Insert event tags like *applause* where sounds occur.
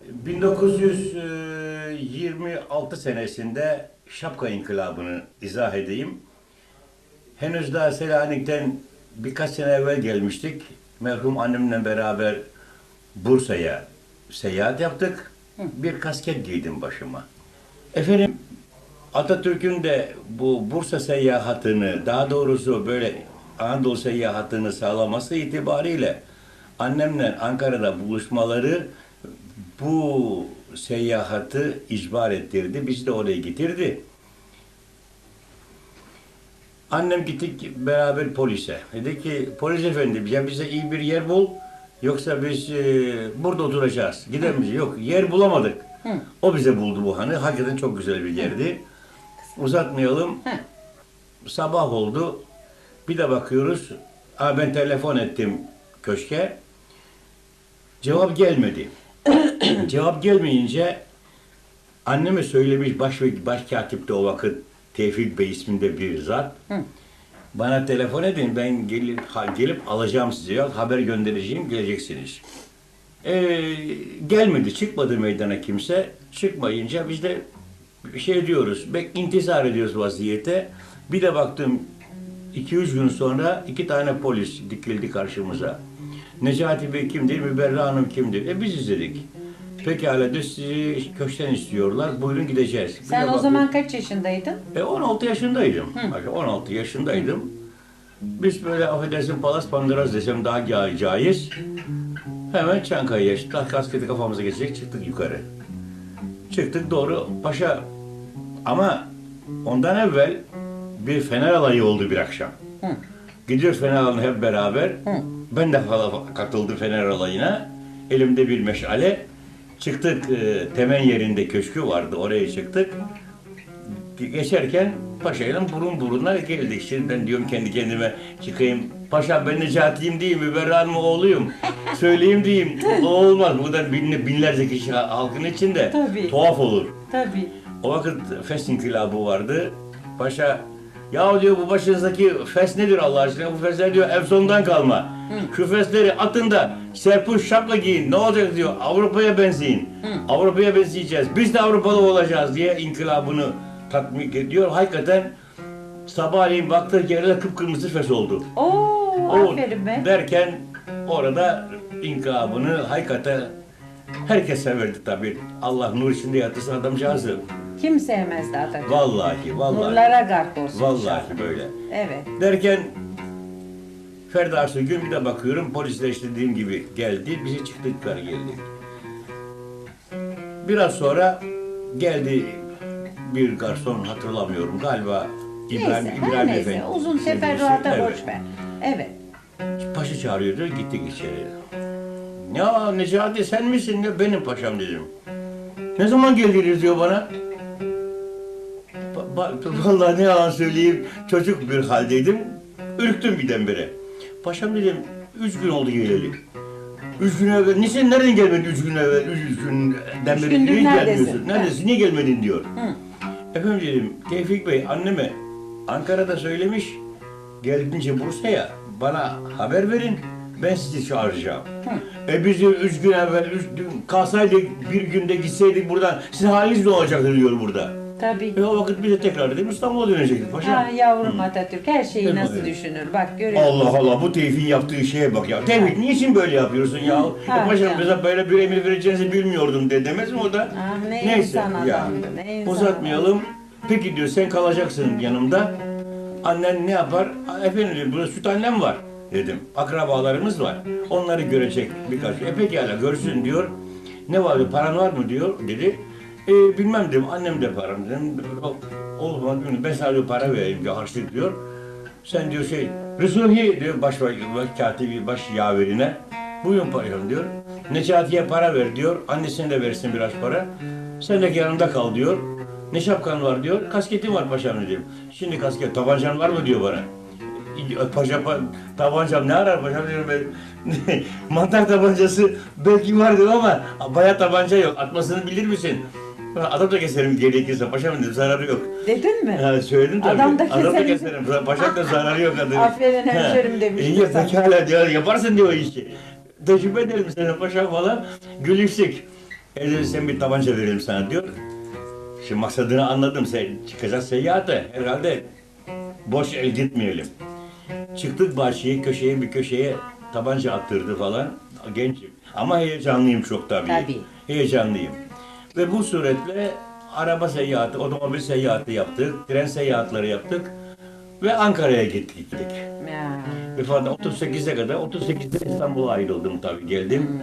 1926 senesinde Şapka İnkılabı'nı izah edeyim. Henüz daha Selanik'ten birkaç sene evvel gelmiştik. Merhum annemle beraber Bursa'ya seyahat yaptık. Bir kasket giydim başıma. Efendim Atatürk'ün de bu Bursa seyahatini, daha doğrusu böyle Anadolu seyahatini sağlaması itibariyle annemle Ankara'da buluşmaları bu seyahati icbar ettirdi. Bizi de oraya getirdi. Annem gittik beraber polise. Dedi ki polis efendi ya bize iyi bir yer bul yoksa biz e, burada oturacağız. Gider miyiz? Yok yer bulamadık. O bize buldu bu hanı. Hakikaten çok güzel bir yerdi. Uzatmayalım. Sabah oldu. Bir de bakıyoruz. Aa, ben telefon ettim köşke. Cevap gelmedi. Cevap gelmeyince anneme söylemiş baş başkatipte o vakit Tevfik Bey isminde bir zat. Bana telefon edin ben gelip, gelip alacağım sizi ya haber göndereceğim geleceksiniz. Ee, gelmedi çıkmadı meydana kimse. Çıkmayınca biz de şey diyoruz. Bek intizar ediyoruz vaziyete. Bir de baktım 2-3 gün sonra iki tane polis dikildi karşımıza. Necati Bey kimdir, Müberra Hanım kimdir? E biz izledik. Pekala diyor sizi köşkten istiyorlar. Buyurun gideceğiz. Bir Sen de o zaman kaç yaşındaydın? e 16 yaşındaydım. Bak 16 yaşındaydım. Biz böyle affedersin palas pandıraz desem daha ca- caiz. Hemen Çankaya'ya çıktık. Kasketi kafamıza geçecek çıktık yukarı. Çıktık doğru paşa. Ama ondan evvel bir fener alayı oldu bir akşam. Gidiyoruz fener alayına hep beraber. Ben de falan katıldım fener alayına. Elimde bir meşale. Çıktık e, temen yerinde köşkü vardı oraya çıktık geçerken paşayla burun buruna geldik. Şimdi ben diyorum kendi kendime çıkayım. Paşa ben Necati'yim değil mi? Berra'nın mı oğluyum? *laughs* Söyleyeyim diyeyim. O olmaz. Burada bin, binlerce kişi halkın içinde. Tabii. Tuhaf olur. Tabii. O vakit fes inkılabı vardı. Paşa ya diyor bu başınızdaki fes nedir Allah aşkına? Bu fesler diyor Efson'dan kalma. Şu fesleri atın da serpuş şapla giyin. Ne olacak diyor. Avrupa'ya benzeyin. Avrupa'ya benzeyeceğiz. Biz de Avrupalı olacağız diye inkılabını tatbik ediyor. Hakikaten sabahleyin baktık yerde kıpkırmızı fes oldu. Oo, O aferin be. derken orada inkılabını hakikaten herkes severdi tabii. Allah nur içinde yatırsın adamcağızı. Kim sevmezdi Atatürk? Vallahi vallahi. Nurlara gark olsun Vallahi inşallah. böyle. Evet. Derken Ferdi Arsugün bir de bakıyorum polisler işte dediğim gibi geldi. Bizi çıktık yukarı geldik. Biraz sonra geldi bir garson hatırlamıyorum galiba İbrahim, neyse, her İbrahim neyse. Efendi. Uzun teferruata Evet. boş ver. Evet. Paşa çağırıyordu gittik içeri. Ya Necati sen misin? Ya benim paşam dedim. Ne zaman geldiniz diyor bana. Vallahi ne yalan söyleyeyim çocuk bir haldeydim. Ürktüm birdenbire. Paşam dedim üç gün oldu geleli. Üç gün evvel, niçin nereden gelmedin üç gün evvel, üç, üç günden beri niye neredesin? gelmiyorsun? Neredesin, niye gelmedin diyor. Hı. Efendim dedim, Tevfik Bey anneme Ankara'da söylemiş, geldince Bursa'ya bana haber verin, ben sizi çağıracağım. E biz de üç gün evvel, üç kalsaydık, bir günde gitseydik buradan, sizin haliniz ne olacaktı diyor burada. Tabii. E o vakit biz de tekrar dedim İstanbul'a dönecektik paşam. Ha, yavrum Atatürk her şeyi Değil mi? nasıl düşünür? Bak görüyor musun? Allah Allah bu Tevfik'in yaptığı şeye bak ya. Tevfik niçin böyle yapıyorsun ya? Ha, e paşam ya. bize böyle bir emir vereceğinizi bilmiyordum de demez mi o da? Ah, ne Neyse insan adamdı, ne insan Uzatmayalım. Peki diyor sen kalacaksın yanımda. Annen ne yapar? "Aa, Efendim dedim, burada süt annem var dedim. Akrabalarımız var. Onları görecek birkaç. E pekala görsün diyor. Ne var diyor, paran var mı diyor dedi. E, bilmem dedim annem de param dedim. Olmaz ben sana diyor, para vereyim diyor harçlık diyor. Sen diyor şey Resulhi diyor baş, baş katibi baş yaverine. Buyurun param diyor. Necati'ye para ver diyor. Annesine de versin biraz para. Sen de yanında kal diyor. Ne şapkan var diyor. Kasketin var paşam dedim. Şimdi kasket tabancan var mı diyor bana. Paşa pa, tabancam ne arar paşam diyorum ben. *laughs* Mantar tabancası belki vardır ama bayağı tabanca yok. Atmasını bilir misin? Adam da keserim gerekirse paşam dedim zararı yok. Dedin mi? Ha, söyledim tabii. Adam da Adam da keserim. keserim. Paşam da zararı yok adamın. Aferin hemşerim demişti İyi pekala diyor. Yaparsın diyor işi. Tecrübe ederim sana paşam falan. Gülüştük. E dedi sen bir tabanca verelim sana diyor. Şimdi maksadını anladım. Sen çıkacağız seyahate. Herhalde boş el gitmeyelim. Çıktık bahçeye, köşeye bir köşeye tabanca attırdı falan. Gençim. Ama heyecanlıyım çok tabii. Tabii. Heyecanlıyım. Ve bu suretle araba seyahati, otomobil seyahati yaptık. Tren seyahatleri yaptık. Ve Ankara'ya gittik. Ya. Ve falan 38'e kadar, 38'de İstanbul'a ayrıldım tabii geldim.